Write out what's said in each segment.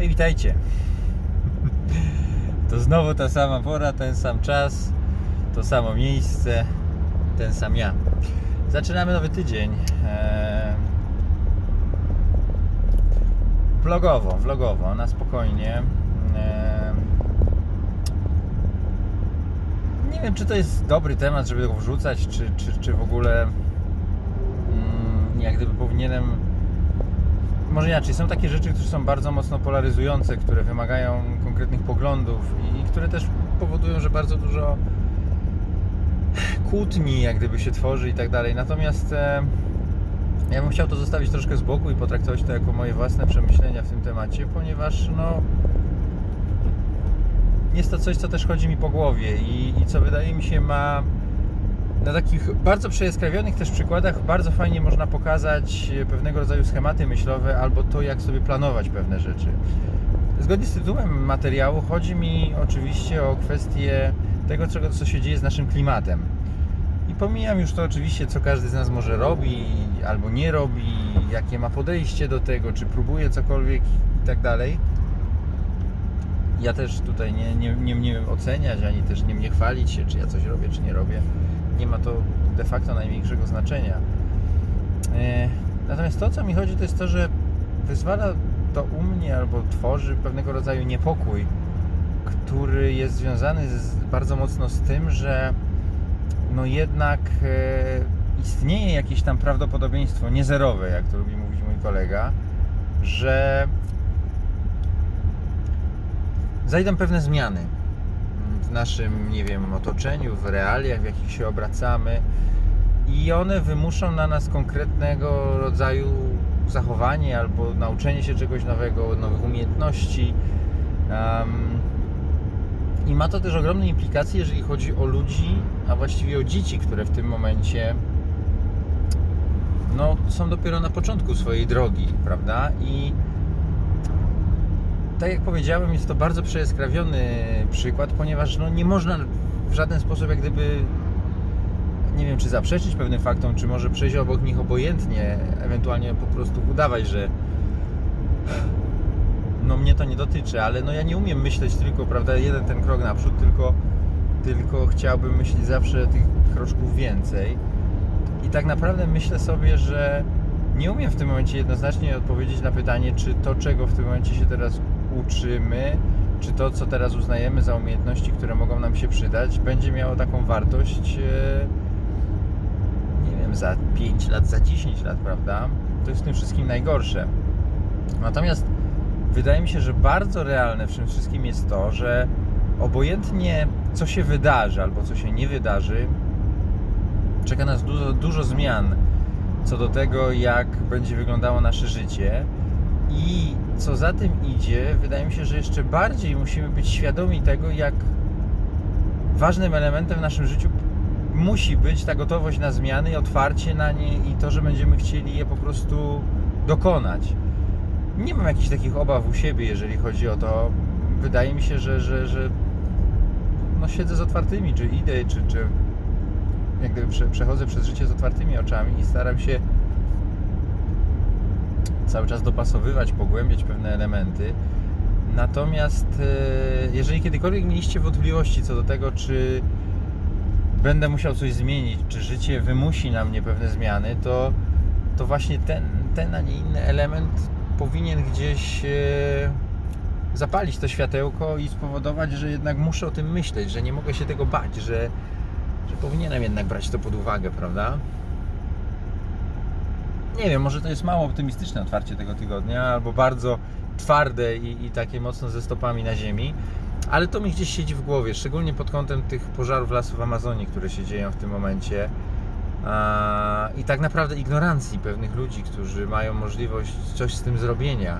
Hej, witajcie. To znowu ta sama pora, ten sam czas, to samo miejsce, ten sam ja. Zaczynamy nowy tydzień. Eee, Vlogowo, vlogowo, na spokojnie. Eee, Nie wiem, czy to jest dobry temat, żeby go wrzucać, czy, czy, czy w ogóle mm, jak gdyby powinienem może inaczej, są takie rzeczy, które są bardzo mocno polaryzujące, które wymagają konkretnych poglądów i, i które też powodują, że bardzo dużo kłótni jak gdyby się tworzy i tak dalej. Natomiast e, ja bym chciał to zostawić troszkę z boku i potraktować to jako moje własne przemyślenia w tym temacie, ponieważ no jest to coś, co też chodzi mi po głowie i, i co wydaje mi się ma na takich bardzo przejaskrawionych też przykładach bardzo fajnie można pokazać pewnego rodzaju schematy myślowe albo to, jak sobie planować pewne rzeczy. Zgodnie z tytułem materiału chodzi mi oczywiście o kwestię tego, czego, co się dzieje z naszym klimatem. I pomijam już to oczywiście, co każdy z nas może robi albo nie robi, jakie ma podejście do tego, czy próbuje cokolwiek i tak dalej. Ja też tutaj nie, nie, nie mnie oceniać, ani też nie mnie chwalić się, czy ja coś robię, czy nie robię. Nie ma to de facto największego znaczenia. E, Natomiast to, co mi chodzi, to jest to, że wyzwala to u mnie albo tworzy pewnego rodzaju niepokój, który jest związany z, bardzo mocno z tym, że no jednak e, istnieje jakieś tam prawdopodobieństwo, niezerowe, jak to lubi mówić mój kolega, że zajdą pewne zmiany w naszym, nie wiem, otoczeniu, w realiach, w jakich się obracamy i one wymuszą na nas konkretnego rodzaju zachowanie albo nauczenie się czegoś nowego, nowych umiejętności. Um, I ma to też ogromne implikacje, jeżeli chodzi o ludzi, a właściwie o dzieci, które w tym momencie no, są dopiero na początku swojej drogi, prawda? I tak jak powiedziałem, jest to bardzo przejaskrawiony przykład, ponieważ no, nie można w żaden sposób jak gdyby nie wiem, czy zaprzeczyć pewnym faktom, czy może przejść obok nich obojętnie, ewentualnie po prostu udawać, że no mnie to nie dotyczy, ale no ja nie umiem myśleć tylko, prawda, jeden ten krok naprzód, tylko, tylko chciałbym myśleć zawsze tych kroczków więcej. I tak naprawdę myślę sobie, że nie umiem w tym momencie jednoznacznie odpowiedzieć na pytanie, czy to, czego w tym momencie się teraz uczymy, czy to, co teraz uznajemy za umiejętności, które mogą nam się przydać, będzie miało taką wartość, e, nie wiem, za 5 lat, za 10 lat, prawda? To jest w tym wszystkim najgorsze. Natomiast wydaje mi się, że bardzo realne w tym wszystkim jest to, że obojętnie co się wydarzy albo co się nie wydarzy, czeka nas dużo, dużo zmian co do tego, jak będzie wyglądało nasze życie. I co za tym idzie, wydaje mi się, że jeszcze bardziej musimy być świadomi tego, jak ważnym elementem w naszym życiu musi być ta gotowość na zmiany, otwarcie na nie i to, że będziemy chcieli je po prostu dokonać. Nie mam jakichś takich obaw u siebie, jeżeli chodzi o to. Wydaje mi się, że, że, że no siedzę z otwartymi, czy idę, czy, czy jak gdyby prze, przechodzę przez życie z otwartymi oczami i staram się cały czas dopasowywać, pogłębiać pewne elementy. Natomiast e, jeżeli kiedykolwiek mieliście wątpliwości co do tego, czy będę musiał coś zmienić, czy życie wymusi na mnie pewne zmiany, to, to właśnie ten, ten, a nie inny element powinien gdzieś e, zapalić to światełko i spowodować, że jednak muszę o tym myśleć, że nie mogę się tego bać, że, że powinienem jednak brać to pod uwagę, prawda? Nie wiem, może to jest mało optymistyczne otwarcie tego tygodnia, albo bardzo twarde i, i takie mocno ze stopami na ziemi, ale to mi gdzieś siedzi w głowie, szczególnie pod kątem tych pożarów lasów w Amazonii, które się dzieją w tym momencie. I tak naprawdę ignorancji pewnych ludzi, którzy mają możliwość coś z tym zrobienia.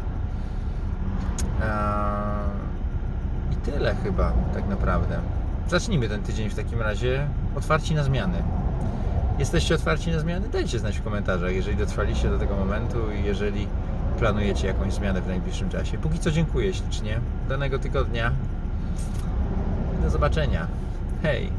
I tyle chyba, tak naprawdę. Zacznijmy ten tydzień w takim razie otwarci na zmiany. Jesteście otwarci na zmiany? Dajcie znać w komentarzach, jeżeli dotrwaliście do tego momentu i jeżeli planujecie jakąś zmianę w najbliższym czasie. Póki co dziękuję ślicznie. Danego tygodnia. Do zobaczenia. Hej!